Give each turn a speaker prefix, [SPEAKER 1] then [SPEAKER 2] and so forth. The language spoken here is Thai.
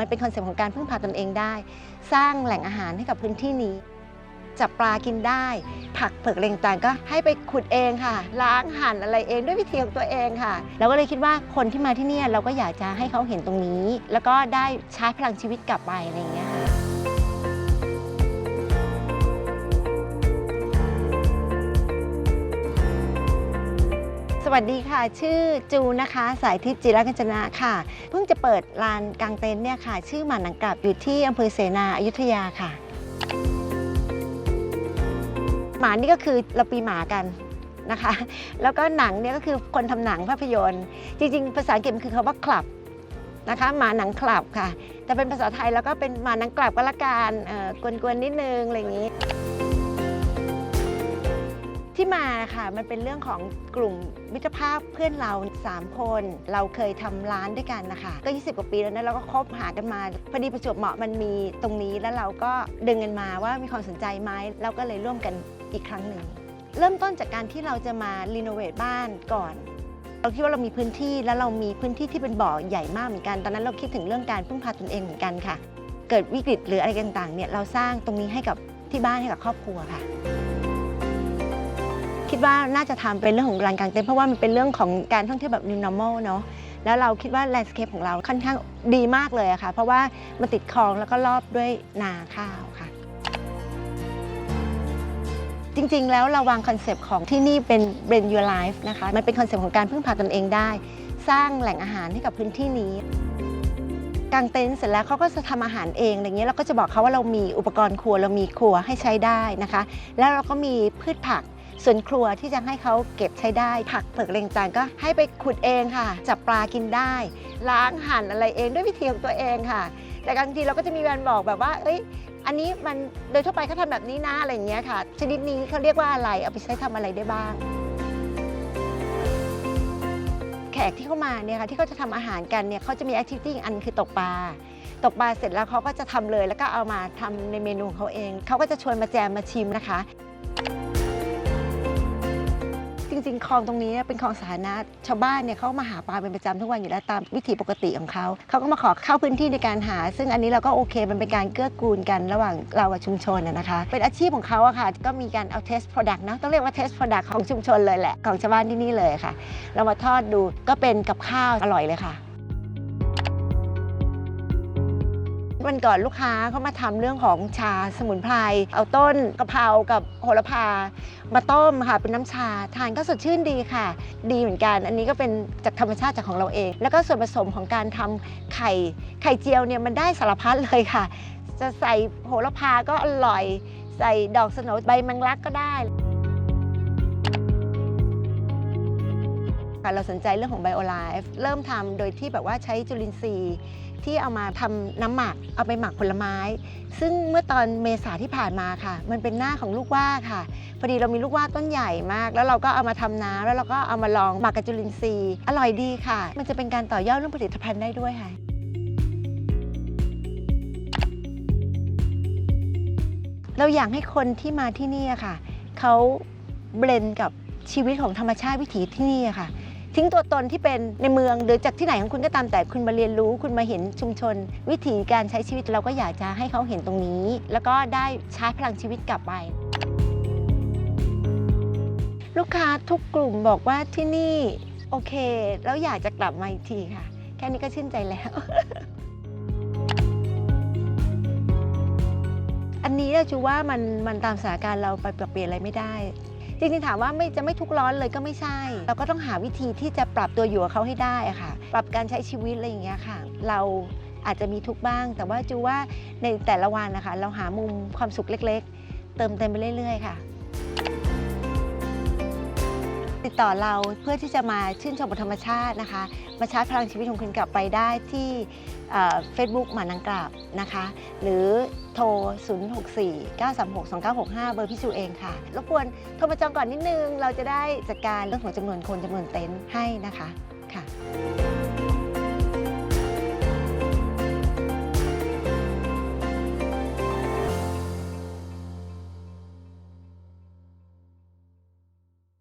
[SPEAKER 1] มันเป็นคอนเซ็ปต์ของการพึ่งพาตนเองได้ สร้างแหล่งอาหารให้กับพื้นที่นี้ จับปลากินได้ ผักเผือกอะไรต่างๆก็ให้ไปขุดเองค่ะ ล้างหั่นอะไรเองด้วยวิธีของตัวเองค่ะ เราก็เลยคิดว่าคนที่มาที่นี่เราก็อยากจะให้เขาเห็นตรงนี้ แล้วก็ได้ใช้พลังชีวิตกลับไปอะไรอย่างเงี้ยค่ะ วัสดีค่ะ ชื่อจูนะคะ สายทิพย์จิรกัญจนะค่ะ เพิ่งจะเปิดลานกลางเต็นท์เนี่ยค่ะ ชื่อหมาหนังกลับอยู่ที่อำเภอเสนาอยุธยาค่ะ หมานี่ก็คือเราปีหมากันนะคะ แล้วก็หนังเนี่ยก็คือคนทำหนังภาพยนตร์ จริง ๆ ภาษาอังกฤษมันคือคำว่าคลับนะคะหมาหนังคลับค่ะ แต่เป็นภาษาไทยแล้วก็เป็นหมาหนังกลับก็ละกันเออกวนๆนิดนึงอะไรอย่างนี้ ที่มาค่ะมันเป็นเรื่องของกลุ่มมิตรภาพเพื่อนเรา 3 คน เราเคยทำร้านด้วยกันนะคะก็ 20 กว่าปีแล้วนะเราก็คบหากันมาพอดีประจวบเหมาะมันมีตรงนี้แล้วเราก็ดึงกันมาว่ามีความสนใจไหมเราก็เลยร่วมกันอีกครั้งหนึ่งเริ่มต้นจากการที่เราจะมารีโนเวทบ้านก่อนเราคิดว่าเรามีพื้นที่แล้วเรามีพื้นที่ที่เป็นบ่อใหญ่มากเหมือนกัน ตอนนั้นเราคิดถึงเรื่องการพึ่งพาตนเองเหมือนกันค่ะ เกิดวิกฤตหรืออะไรต่างๆเนี่ยเราสร้างตรงนี้ให้กับที่บ้านให้กับครอบครัวค่ะ คิดว่าน่าจะทำเป็นเรื่องของลานกลางเต็นท์เพราะว่ามันเป็นเรื่องของการท่องเที่ยวแบบ new normal เนาะแล้วเราคิดว่า landscape ของเราค่อนข้างดีมากเลยอะค่ะ เพราะว่ามันติดคลองแล้วก็รอบด้วยนาข้าวค่ะ จริงๆ แล้วเราวางคอนเซปต์ของที่นี่เป็น Blend Your Life นะคะ มันเป็นคอนเซปต์ของการพึ่งพาตนเองได้ สร้างแหล่งอาหารให้กับพื้นที่นี้กางเต็นท์เสร็จแล้วเขาก็จะทำอาหารเองอะไรเงี้ยเราก็จะบอกเขาว่าเรามีอุปกรณ์ครัวเรามีครัวให้ใช้ได้นะคะ แล้วเราก็มีพืชผัก ส่วนครัวที่จะให้เขาเก็บใช้ได้ ผักเผือกอะไรต่างก็ให้ไปขุดเองค่ะ จับปลากินได้ ล้างหั่นอะไรเองด้วยวิธีของตัวเองค่ะ แต่บางทีเราก็จะมีการบอกแบบว่า เอ้ย อันนี้มันโดยทั่วไปเขาทำแบบนี้นะอะไรอย่างเงี้ยค่ะ ชนิดนี้เขาเรียกว่าอะไรเอาไปใช้ทำอะไรได้บ้างแขกที่เข้ามาเนี่ยค่ะที่เขาจะทำอาหารกันเนี่ยเขาจะมีแอคทิวิตี้อันคือตกปลาตกปลาเสร็จแล้วเขาก็จะทำเลย แล้วก็เอามาทำในเมนูของเขาเอง เขาก็จะชวนมาแจมมาชิมนะคะ จริง ๆ คลองตรงนี้เป็นคลองสาธารณะชาวบ้านเนี่ยเขามาหาปลาเป็นประจำทุกวันอยู่แล้วตามวิถีปกติของเขาเขาก็มาขอเข้าพื้นที่ในการหา ซึ่งอันนี้เราก็โอเคมันเป็นการเกื้อกูลกันระหว่างเรากับชุมชนนะคะ เป็นอาชีพของเขาอะค่ะก็มีการเอาเทสโปรดักต์นะต้องเรียกว่าเทสโปรดักต์ของชุมชนเลยแหละของชาวบ้านที่นี่เลยค่ะ เรามาทอดดูก็เป็นกับข้าวอร่อยเลยค่ะ วันก่อนลูกค้าเขามาทำเรื่องของชาสมุนไพรเอาต้นกะเพรากับโหระพา มาต้มค่ะเป็นน้ำชาทานก็สดชื่นดีค่ะ ดีเหมือนกัน อันนี้ก็เป็นจากธรรมชาติจากของเราเอง แล้วก็ส่วนผสมของการทำไข่ไข่เจียวเนี่ยมันได้สารพัดเลยค่ะ จะใส่โหระพาก็อร่อย ใส่ดอกสนใบแมงลักก็ได้ เราสนใจเรื่องของไบโอไลฟ์เริ่มทำโดยที่แบบว่าใช้จุลินทรีย์ ที่เอามาทำน้ำหมักเอาไปหมักผลไม้ ซึ่งเมื่อตอนเมษาที่ผ่านมาค่ะ มันเป็นหน้าของลูกว่าค่ะพอดีเรามีลูกว่าต้นใหญ่มาก แล้วเราก็เอามาทำน้ำแล้วเราก็เอามาลองหมักกับจุลินทรีย์อร่อยดีค่ะ มันจะเป็นการต่อยอดเรื่องผลิตภัณฑ์ได้ด้วยค่ะเราอยากให้คนที่มาที่นี่ค่ะ เขาเบลนกับชีวิตของธรรมชาติวิถีที่นี่ค่ะ ทิ้งตัวตนที่เป็นในเมืองหรือจากที่ไหนของคุณก็ตามแต่คุณมาเรียนรู้ คุณมาเห็นชุมชน วิถีการใช้ชีวิตเราก็อยากจะให้เขาเห็นตรงนี้ แล้วก็ได้ชาร์จพลังชีวิตกลับไป ลูกค้าทุกกลุ่มบอกว่าที่นี่โอเค แล้วอยากจะกลับมาอีกทีค่ะ แค่นี้ก็ชื่นใจแล้ว อันนี้เราจูว่ามันมันตามสถานการณ์เราไปปรับเปลี่ยนอะไรไม่ได้ จริงๆถามว่าไม่จะไม่ทุกข์ร้อนเลยก็ไม่ใช่ เราก็ต้องหาวิธีที่จะปรับตัวอยู่กับเขาให้ได้อะค่ะ ปรับการใช้ชีวิตอะไรอย่างเงี้ยค่ะ เราอาจจะมีทุกข์บ้าง แต่ว่าจูว่าในแต่ละวันนะคะ เราหามุมความสุขเล็ก ๆ เติมเต็มไปเรื่อย ๆ ค่ะ ติดต่อเราเพื่อที่จะมาชื่นชมธรรมชาตินะคะ มาชาร์จพลังชีวิตของคุณกลับไปได้ที่เฟซบุ๊กหมานังกราบนะคะ หรือโทร 064 936 2965 เบอร์พี่ชูเองค่ะ รบกวนโทรมาจองก่อนนิดนึง เราจะได้จัดการเรื่องของจำนวนคนจำนวนเต็นท์ให้นะคะค่ะ